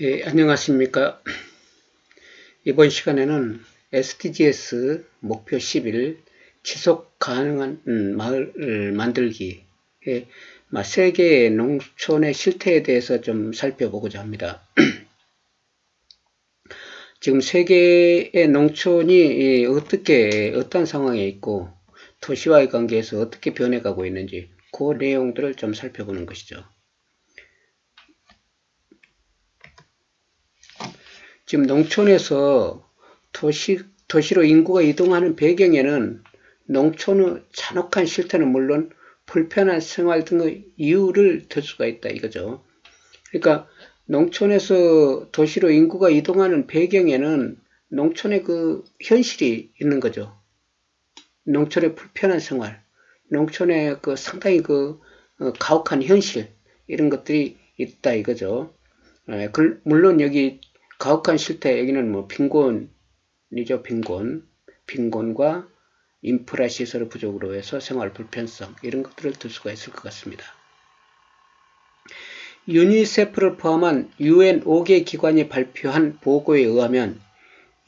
예, 안녕하십니까. 이번 시간에는 SDGs 목표 10일 지속 가능한 음, 마을을 만들기 의 세계의 농촌의 실태에 대해서 좀 살펴보고자 합니다. 지금 세계의 농촌이 어떻게 어떤 상황에 있고 도시와의 관계에서 어떻게 변해가고 있는지 그 내용들을 좀 살펴보는 것이죠. 지금 농촌에서 도시, 도시로 인구가 이동하는 배경에는 농촌의 잔혹한 실태는 물론 불편한 생활 등의 이유를 들 수가 있다 이거죠. 그러니까 농촌에서 도시로 인구가 이동하는 배경에는 농촌의 그 현실이 있는 거죠. 농촌의 불편한 생활, 농촌의 그 상당히 그 어, 가혹한 현실 이런 것들이 있다 이거죠. 그, 물론 여기 가혹한 실태 여기는 뭐 빈곤이죠 빈곤 빈곤과 인프라 시설 부족으로 해서 생활 불편성 이런 것들을 들 수가 있을 것 같습니다. 유니세프를 포함한 UN 5개 기관이 발표한 보고에 의하면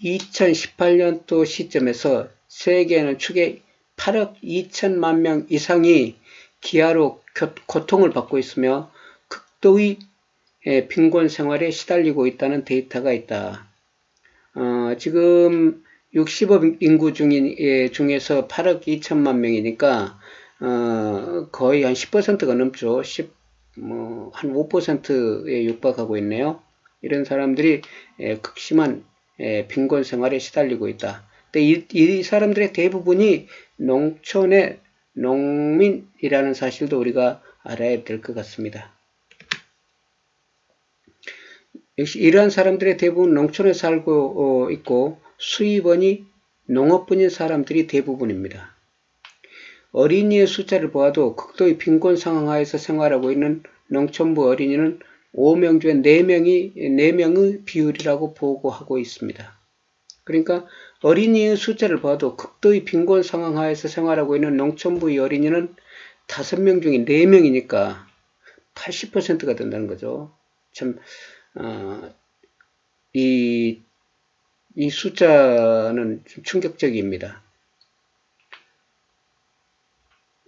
2018년도 시점에서 세계는 축에 8억 2천만 명 이상이 기아로 고통을 받고 있으며 극도의 예, 빈곤 생활에 시달리고 있다는 데이터가 있다. 어, 지금 60억 인구 중인, 예, 중에서 8억 2천만 명이니까 어, 거의 한 10%가 넘죠. 10, 뭐, 한 5%에 육박하고 있네요. 이런 사람들이 예, 극심한 예, 빈곤 생활에 시달리고 있다. 이, 이 사람들의 대부분이 농촌의 농민이라는 사실도 우리가 알아야 될 것 같습니다. 역시 이러한 사람들의 대부분 농촌에 살고 어, 있고 수입원이 농업분인 사람들이 대부분입니다. 어린이의 숫자를 보아도 극도의 빈곤 상황 하에서 생활하고 있는 농촌부 어린이는 5명 중에 4명이 4명의 비율이라고 보고하고 있습니다. 그러니까 어린이의 숫자를 봐도 극도의 빈곤 상황 하에서 생활하고 있는 농촌부의 어린이는 5명 중에 4명이니까 80%가 된다는 거죠. 참 어, 이, 이 숫자는 좀 충격적입니다.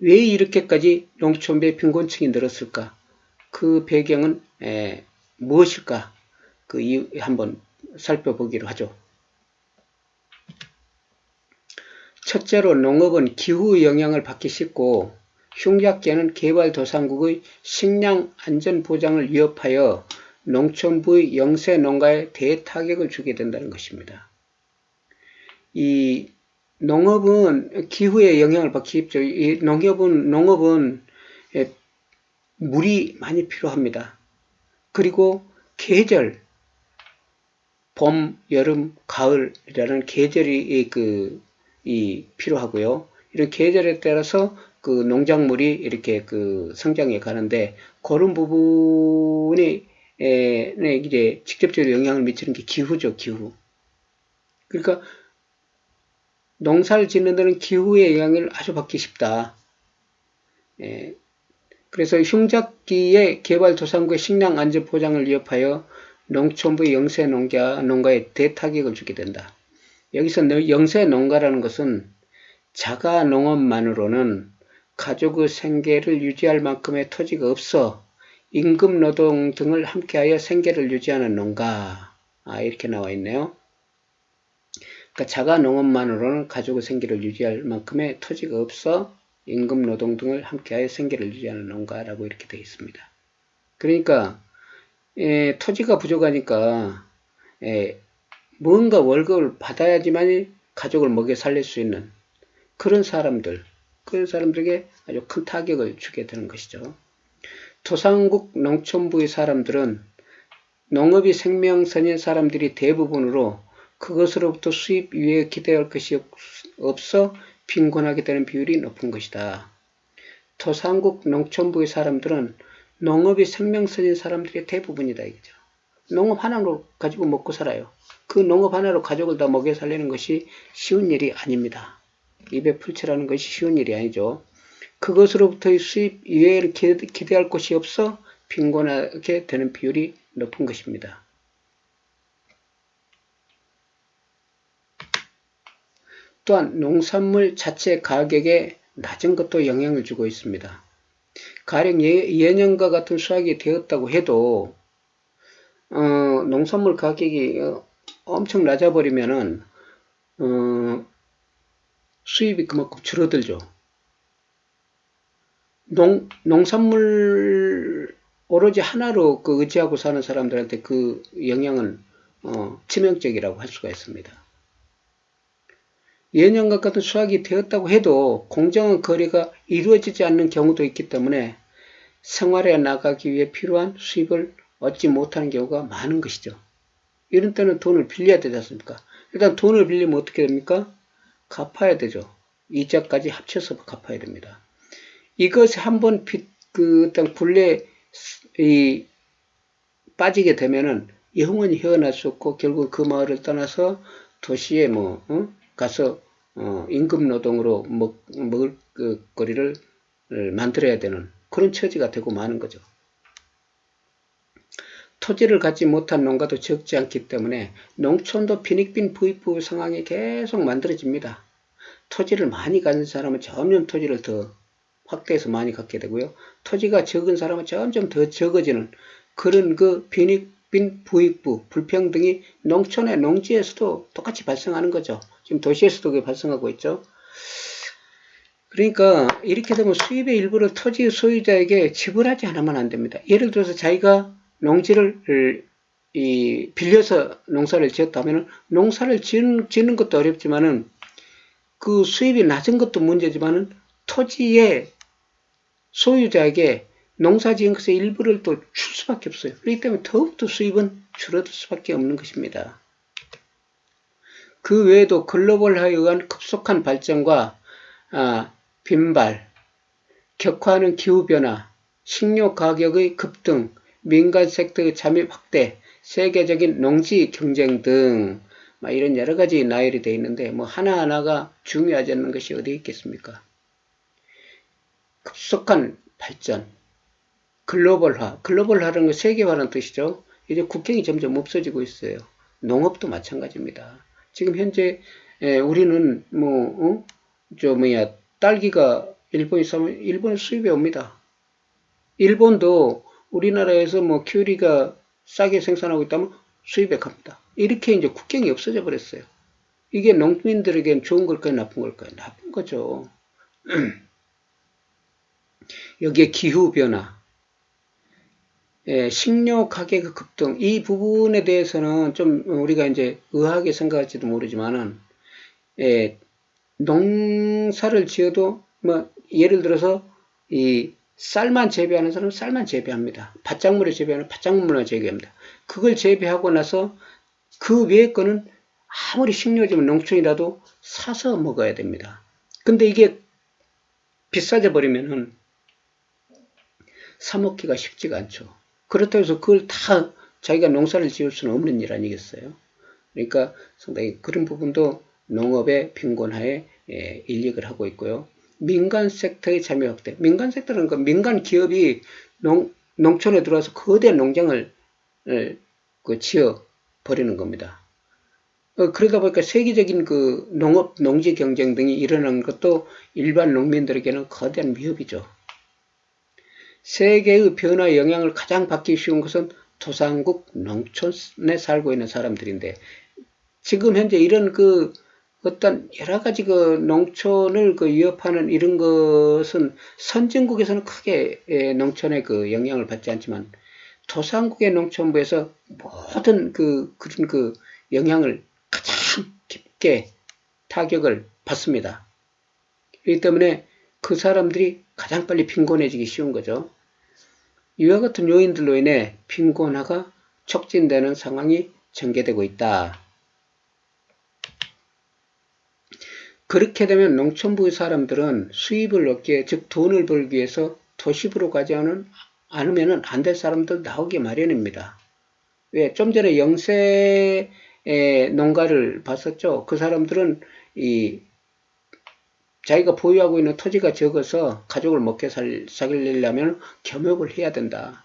왜 이렇게까지 농촌배 빈곤층이 늘었을까? 그 배경은 에, 무엇일까? 그 이유 한번 살펴보기로 하죠. 첫째로 농업은 기후 영향을 받기 쉽고 흉작계는 개발도상국의 식량 안전 보장을 위협하여 농촌부의 영세 농가에 대타격을 주게 된다는 것입니다. 이 농업은 기후에 영향을 받기 쉽죠. 이 농업은 농업은 예, 물이 많이 필요합니다. 그리고 계절 봄, 여름, 가을이라는 계절이 그, 이 필요하고요. 이런 계절에 따라서 그 농작물이 이렇게 그 성장해 가는데 그런 부분이 이제 직접적으로 영향을 미치는 게 기후죠, 기후. 그러니까 농사를 짓는 데는 기후의 영향을 아주 받기 쉽다. 에, 그래서 흉작기의 개발 도상국의 식량 안전 보장을 위협하여 농촌부의 영세 농가, 농가에 대타격을 주게 된다. 여기서 영세 농가라는 것은 자가 농업만으로는 가족의 생계를 유지할 만큼의 토지가 없어 임금 노동 등을 함께하여 생계를 유지하는 농가 아, 이렇게 나와 있네요. 그러니까 자가 농업만으로는 가족의 생계를 유지할 만큼의 토지가 없어 임금 노동 등을 함께하여 생계를 유지하는 농가라고 이렇게 되어 있습니다. 그러니까 에, 토지가 부족하니까 에, 뭔가 월급을 받아야지만 가족을 먹여 살릴 수 있는 그런 사람들, 그런 사람들에게 아주 큰 타격을 주게 되는 것이죠. 토상국 농촌부의 사람들은 농업이 생명선인 사람들이 대부분으로 그것으로부터 수입 위에 기대할 것이 없어 빈곤하게 되는 비율이 높은 것이다. 토상국 농촌부의 사람들은 농업이 생명선인 사람들이 대부분이다 이거죠. 농업 하나로 가지고 먹고 살아요. 그 농업 하나로 가족을 다 먹여 살리는 것이 쉬운 일이 아닙니다. 입에 풀칠하는 것이 쉬운 일이 아니죠. 그것으로부터의 수입 이외를 기대할 것이 없어 빈곤하게 되는 비율이 높은 것입니다. 또한 농산물 자체 가격에 낮은 것도 영향을 주고 있습니다. 가령 예, 년과 같은 수확이 되었다고 해도 어, 농산물 가격이 어, 엄청 낮아버리면 어, 수입이 그만큼 줄어들죠. 농, 농산물 오로지 하나로 그 의지하고 사는 사람들한테 그 영향은 어, 치명적이라고 할 수가 있습니다. 예년과 같은 수확이 되었다고 해도 공정한 거래가 이루어지지 않는 경우도 있기 때문에 생활에 나가기 위해 필요한 수입을 얻지 못하는 경우가 많은 것이죠. 이런 때는 돈을 빌려야 되지 않습니까? 일단 돈을 빌리면 어떻게 됩니까? 갚아야 되죠. 이자까지 합쳐서 갚아야 됩니다. 이것이 한번 그 어떤 굴레 이 빠지게 되면은 영원히 헤어날 수 없고 결국 그 마을을 떠나서 도시에 뭐 어? 가서 어, 임금 노동으로 먹, 먹을 그 거리를 만들어야 되는 그런 처지가 되고 마는 거죠. 토지를 갖지 못한 농가도 적지 않기 때문에 농촌도 빈익빈 부익부 상황이 계속 만들어집니다. 토지를 많이 가진 사람은 점점 토지를 더 확대해서 많이 갖게 되고요. 토지가 적은 사람은 점점 더 적어지는 그런 그 빈익 빈 부익부 불평등이 농촌의 농지에서도 똑같이 발생하는 거죠. 지금 도시에서도 그게 발생하고 있죠. 그러니까 이렇게 되면 수입의 일부를 토지 소유자에게 지불하지 않으면 안 됩니다. 예를 들어서 자기가 농지를 이 빌려서 농사를 지었다면 농사를 지는, 짓는 것도 어렵지만은 그 수입이 낮은 것도 문제지만은 토지의 소유자에게 농사 지은 것의 일부를 또 줄 수밖에 없어요. 그렇기 때문에 더욱더 수입은 줄어들 수밖에 없는 것입니다. 그 외에도 글로벌화에 의한 급속한 발전과 아, 빈발, 격화하는 기후변화, 식료 가격의 급등, 민간 섹터의 잠입 확대, 세계적인 농지 경쟁 등 이런 여러 가지 나열이 되어 있는데 뭐 하나하나가 중요하지 않는 것이 어디 있겠습니까? 급속한 발전, 글로벌화, 글로벌화라는 건 세계화라는 뜻이죠. 이제 국경이 점점 없어지고 있어요. 농업도 마찬가지입니다. 지금 현재 우리는 뭐, 어? 저 뭐야 딸기가 일본에 사면 일본 수입에 옵니다. 일본도 우리나라에서 뭐 큐리가 싸게 생산하고 있다면 수입에 갑니다. 이렇게 이제 국경이 없어져 버렸어요. 이게 농민들에겐 좋은 걸까요? 나쁜 걸까요? 나쁜 거죠. 여기에 기후변화, 예, 식료 가격 급등, 이 부분에 대해서는 좀 우리가 이제 의하게 생각할지도 모르지만은, 예, 농사를 지어도 뭐 예를 들어서 이 쌀만 재배하는 사람은 쌀만 재배합니다. 밭작물을 재배하는 밭작물만 재배합니다. 그걸 재배하고 나서 그 외의 거는 아무리 식료지만 농촌이라도 사서 먹어야 됩니다. 근데 이게 비싸져 버리면은 사 먹기가 쉽지가 않죠. 그렇다고 해서 그걸 다 자기가 농사를 지을 수는 없는 일 아니겠어요? 그러니까 상당히 그런 부분도 농업의 빈곤화에 예, 인력을 하고 있고요. 민간 섹터의 참여 확대. 민간 섹터는 그 민간 기업이 농, 농촌에 들어와서 거대한 농장을 그 지어 버리는 겁니다. 어, 그러다 보니까 세계적인 그 농업, 농지 경쟁 등이 일어나는 것도 일반 농민들에게는 거대한 위협이죠. 세계의 변화의 영향을 가장 받기 쉬운 것은 도상국 농촌에 살고 있는 사람들인데 지금 현재 이런 그 어떤 여러 가지 그 농촌을 그 위협하는 이런 것은 선진국에서는 크게 예, 농촌에 그 영향을 받지 않지만 도상국의 농촌부에서 모든 그 그런 그 영향을 가장 깊게 타격을 받습니다. 그렇기 때문에 그 사람들이 가장 빨리 빈곤해지기 쉬운 거죠. 이와 같은 요인들로 인해 빈곤화가 촉진되는 상황이 전개되고 있다. 그렇게 되면 농촌부의 사람들은 수입을 얻기에 즉 돈을 벌기 위해서 도시부로 가지 않은, 않으면 안 될 사람들 나오기 마련입니다. 왜? 좀 전에 영세 농가를 봤었죠. 그 사람들은 이 자기가 보유하고 있는 토지가 적어서 가족을 먹게 살, 살리려면 겸업을 해야 된다.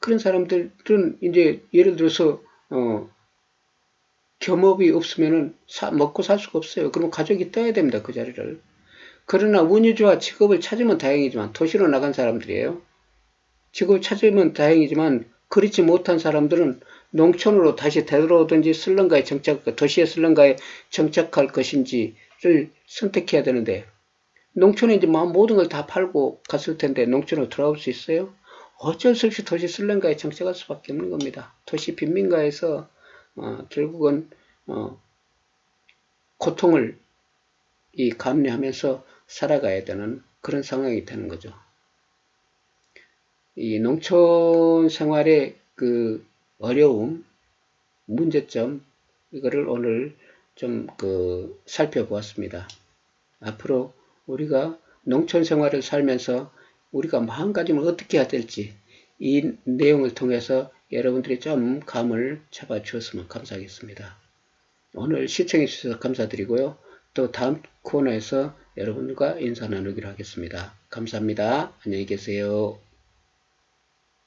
그런 사람들은 이제 예를 들어서 어, 겸업이 없으면은 사- 먹고 살 수가 없어요. 그럼 가족이 떠야 됩니다. 그 자리를. 그러나 운유주와 직업을 찾으면 다행이지만 도시로 나간 사람들이에요. 직업을 찾으면 다행이지만 그렇지 못한 사람들은 농촌으로 다시 되돌아오든지 슬럼가에 정착, 도시의 슬럼가에 정착할 것인지 를 선택해야 되는데 농촌에 이제 막 모든 걸 다 팔고 갔을 텐데 농촌으로 돌아올 수 있어요? 어쩔 수 없이 도시 슬럼가에 정착할 수밖에 없는 겁니다. 도시 빈민가에서 어, 결국은 어, 고통을 이 감내하면서 살아가야 되는 그런 상황이 되는 거죠. 이 농촌 생활의 그 어려움, 문제점 이거를 오늘 좀 그 살펴보았습니다. 앞으로 우리가 농촌 생활을 살면서 우리가 마음가짐을 어떻게 해야 될지 이 내용을 통해서 여러분들이 좀 감을 잡아 주었으면 감사하겠습니다. 오늘 시청해 주셔서 감사드리고요. 또 다음 코너에서 여러분과 인사 나누기로 하겠습니다. 감사합니다. 안녕히 계세요.